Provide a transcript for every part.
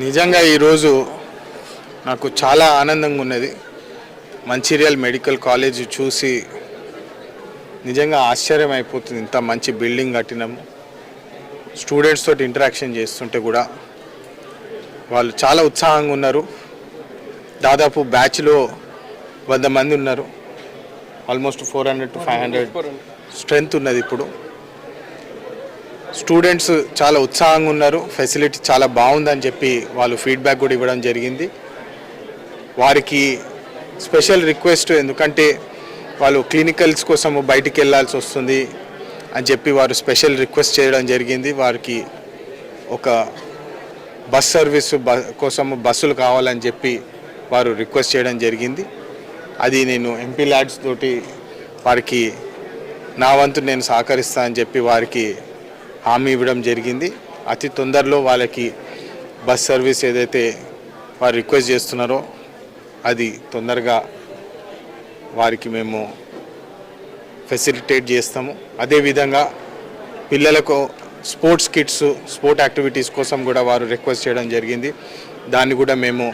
నిజంగా ఈరోజు నాకు చాలా ఆనందంగా ఉన్నది. మంచిర్యాల్ మెడికల్ కాలేజ్ చూసి నిజంగా ఆశ్చర్యం అయిపోతుంది. ఇంత మంచి బిల్డింగ్ కట్టినాము స్టూడెంట్స్ తోటి ఇంటరాక్షన్ చేస్తుంటే కూడా వాళ్ళు చాలా ఉత్సాహంగా ఉన్నారు. దాదాపు బ్యాచ్లో వంద మంది ఉన్నారు. Almost four hundred to five hundred. Strength ఉన్నది ఇప్పుడు. స్టూడెంట్స్ చాలా ఉత్సాహంగా ఉన్నారు. ఫెసిలిటీ చాలా బాగుందని చెప్పి వాళ్ళు ఫీడ్బ్యాక్ కూడా ఇవ్వడం జరిగింది. వారికి స్పెషల్ రిక్వెస్ట్ ఎందుకంటే వాళ్ళు క్లినికల్స్ కోసం బయటికి వెళ్ళాల్సి వస్తుంది అని చెప్పి వారు స్పెషల్ రిక్వెస్ట్ చేయడం జరిగింది. వారికి ఒక బస్ సర్వీస్ బ కోసం బస్సులు కావాలని చెప్పి వారు రిక్వెస్ట్ చేయడం జరిగింది. అది నేను ఎంపీ ల్యాడ్స్ తోటి వారికి నా వంతు నేను సహకరిస్తా అని చెప్పి వారికి హామీ ఇవ్వడం జరిగింది. అతి తొందరలో వాళ్ళకి బస్ సర్వీస్ ఏదైతే వారు రిక్వెస్ట్ చేస్తున్నారో అది తొందరగా వారికి మేము ఫెసిలిటేట్ చేస్తాము. అదేవిధంగా పిల్లలకు స్పోర్ట్స్ కిట్స్ స్పోర్ట్ యాక్టివిటీస్ కోసం కూడా వారు రిక్వెస్ట్ చేయడం జరిగింది. దాన్ని కూడా మేము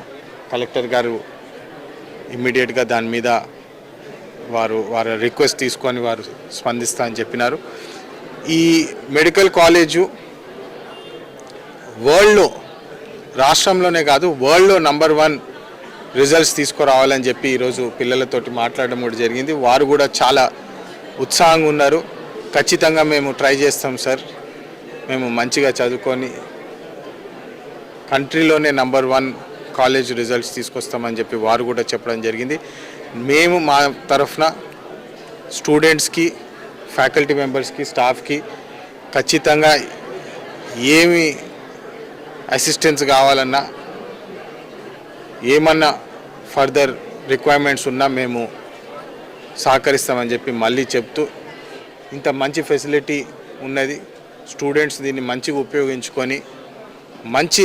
కలెక్టర్ గారు ఇమ్మీడియట్గా దాని మీద వారు వారి రిక్వెస్ట్ తీసుకొని వారు స్పందిస్తా అని చెప్పినారు. ఈ మెడికల్ కాలేజు వరల్డ్లో రాష్ట్రంలోనే కాదు వరల్డ్లో నంబర్ వన్ రిజల్ట్స్ తీసుకురావాలని చెప్పి ఈరోజు పిల్లలతోటి మాట్లాడడం కూడా జరిగింది. వారు కూడా చాలా ఉత్సాహంగా ఉన్నారు. ఖచ్చితంగా మేము ట్రై చేస్తాం సార్. మేము మంచిగా చదువుకొని కంట్రీలోనే నంబర్ వన్ కాలేజ్ రిజల్ట్స్ తీసుకొస్తామని చెప్పి వారు కూడా చెప్పడం జరిగింది. మేము మా తరఫున స్టూడెంట్స్కి ఫ్యాకల్టీ మెంబర్స్కి స్టాఫ్కి ఖచ్చితంగా ఏమి అసిస్టెన్స్ కావాలన్నా ఏమన్నా ఫర్దర్ రిక్వైర్మెంట్స్ ఉన్నా మేము సహకరిస్తామని చెప్పి మళ్ళీ చెప్తూ ఇంత మంచి ఫెసిలిటీ ఉన్నది స్టూడెంట్స్ దీన్ని మంచిగా ఉపయోగించుకొని మంచి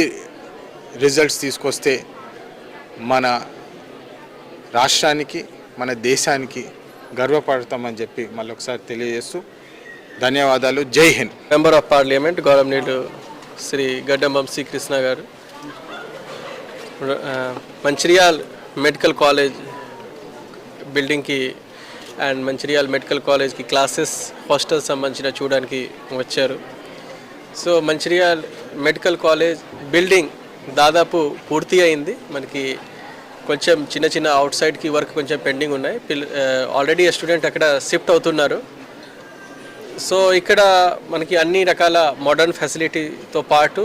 రిజల్ట్స్ తీసుకొస్తే మన రాష్ట్రానికి మన దేశానికి గర్వపడతామని చెప్పి మళ్ళీ ఒకసారి తెలియజేస్తూ ధన్యవాదాలు. జై హింద్. మెంబర్ ఆఫ్ పార్లమెంట్ గౌరవనీయులు శ్రీ గడ్డంబం శ్రీకృష్ణ కృష్ణ గారు. మంచిర్యాల్ మెడికల్ కాలేజ్ బిల్డింగ్కి అండ్ మంచిర్యాల్ మెడికల్ కాలేజ్కి క్లాసెస్ హాస్టల్ సంబంధించిన చూడడానికి వచ్చారు. So Mancherial medical college building దాదాపు పూర్తి అయింది. మనకి కొంచెం చిన్న చిన్న అవుట్ సైడ్కి వర్క్ కొంచెం పెండింగ్ ఉన్నాయి. ఆల్రెడీ స్టూడెంట్ అక్కడ షిఫ్ట్ అవుతున్నారు. సో ఇక్కడ మనకి అన్ని రకాల మోడర్న్ ఫెసిలిటీతో పాటు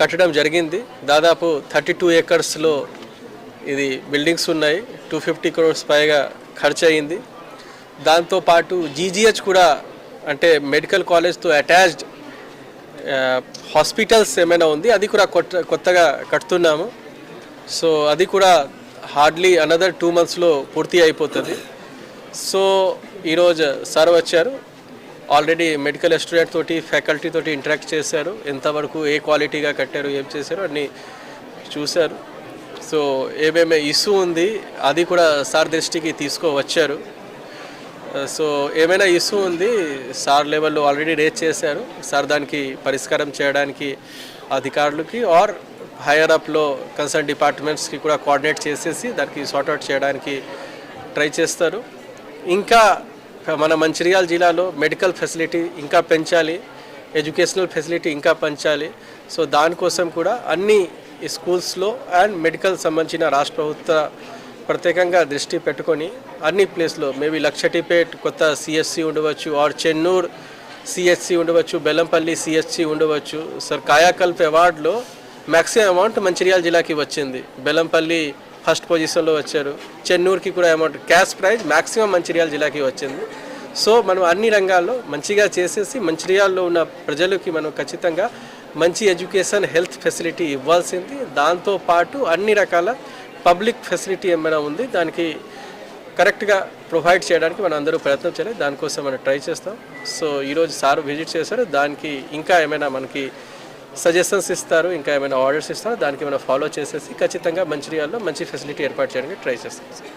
కట్టడం జరిగింది. దాదాపు థర్టీ టూ ఏకర్స్లో ఇది బిల్డింగ్స్ ఉన్నాయి. టూ ఫిఫ్టీ క్రోర్స్ పైగా ఖర్చు అయింది. దాంతోపాటు జీజీహెచ్ కూడా అంటే మెడికల్ కాలేజ్తో అటాచ్డ్ హాస్పిటల్స్ ఏమైనా ఉంది అది కూడా కొత్త కొత్తగా కడుతున్నాము. సో అది కూడా హార్డ్లీ అనదర్ టూ మంత్స్లో పూర్తి అయిపోతుంది. సో ఈరోజు సార్ వచ్చారు. ఆల్రెడీ మెడికల్ స్టూడెంట్ తోటి ఫ్యాకల్టీ తోటి ఇంటరాక్ట్ చేశారు. ఎంతవరకు ఏ క్వాలిటీగా కట్టారు ఏం చేశారు అన్నీ చూశారు. సో ఏమేమి ఇష్యూ ఉంది అది కూడా సార్ దృష్టికి తీసుకువచ్చారు. Uh, సో ఏమైనా ఇష్యూ ఉంది సార్ లెవెల్లో ఆల్రెడీ రేజ్ చేశారు. సార్ దానికి పరిష్కారం చేయడానికి అధికారులకి ఆర్ హైయర్ అప్లో కన్సర్న్ డిపార్ట్మెంట్స్కి కూడా కోఆర్డినేట్ చేసేసి దానికి సార్ట్అవుట్ చేయడానికి ట్రై చేస్తారు. ఇంకా మన మంచిర్యాల జిల్లాలో మెడికల్ ఫెసిలిటీ ఇంకా పెంచాలి ఎడ్యుకేషనల్ ఫెసిలిటీ ఇంకా పెంచాలి. సో దానికోసం కూడా అన్ని స్కూల్స్లో అండ్ మెడికల్ సంబంధించిన రాష్ట్ర ప్రభుత్వ ప్రత్యేకంగా దృష్టి పెట్టుకొని అన్ని ప్లేస్లో మేబీ లక్షటిపేట్ కొత్త సిఎస్సి ఉండవచ్చు or Chennur C H C ఉండవచ్చు బెల్లంపల్లి సిహెచ్సి ఉండవచ్చు. సార్ కాయాకల్ప్ అవార్డులో మ్యాక్సిమం అమౌంట్ మంచిర్యాల జిల్లాకి వచ్చింది. బెల్లంపల్లి ఫస్ట్ పొజిషన్లో వచ్చారు. చెన్నూరుకి కూడా amount cash prize maximum Mancherial జిల్లాకి వచ్చింది. సో మనం అన్ని రంగాల్లో మంచిగా చేసేసి మంచిర్యాల్లో ఉన్న ప్రజలకి మనం ఖచ్చితంగా మంచి ఎడ్యుకేషన్ హెల్త్ ఫెసిలిటీ ఇవ్వాల్సింది. దాంతో పాటు అన్ని రకాల పబ్లిక్ ఫెసిలిటీ ఏమైనా ఉంది దానికి కరెక్ట్గా ప్రొవైడ్ చేయడానికి మనం అందరూ ప్రయత్నం చేయాలి. దానికోసం మనం ట్రై చేస్తాం. సో ఈరోజు సార్ విజిట్ చేశారు. దానికి ఇంకా ఏమైనా మనకి సజెషన్స్ ఇస్తారు ఇంకా ఏమైనా ఆర్డర్స్ ఇస్తారు దానికి ఏమైనా ఫాలో చేసేసి ఖచ్చితంగా మంచిర్యాలలో మంచి ఫెసిలిటీ ఏర్పాటు చేయడానికి ట్రై చేస్తాం.